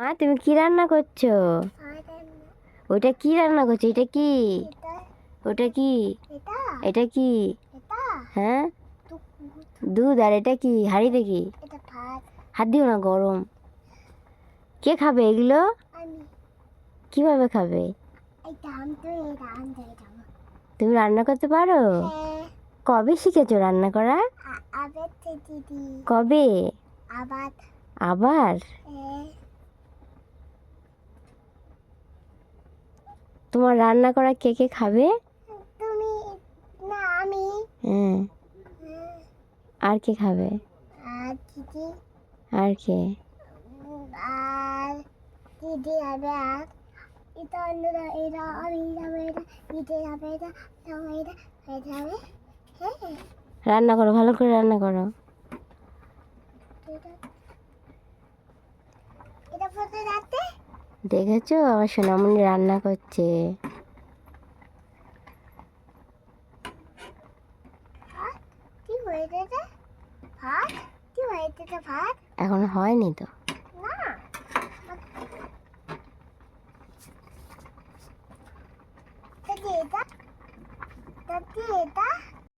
মা তুমি কি রান্না করছ? ওটা কি রান্না করছ? এটা কি? ওটা কি? এটা। কি? হ্যাঁ? দুধ আর এটা কি? হাঁড়িতে কি এটা ভাত। হাত দিও না গরম। কে খাবে এগুলো? কীভাবে খাবে? তুমি রান্না করতে পারো? হ্যাঁ। কবে শিখেছো রান্না করা? কবে? আবার। আবার হ্যাঁ তোমার রান্না করা কে কে খাবে? তুমি না আমি। হ্যাঁ আর কে খাবে? আর দিদি। আর কে? আর দিদি হবে আর এটা অন্যরা এরা আমি যাব এটা দিদি যাবে এটা যাব এটা হয়ে যাবে হ্যাঁ। রান্না করো ভালো করে রান্না করো এটা এটা ফটো যাচ্ছে দেখেছ? আমার সোনামণি রান্না করছে। ভাত? কি হয়েছে ভাত? কি হয়েছে এটা ভাত? এখন হয়নি তো। এটা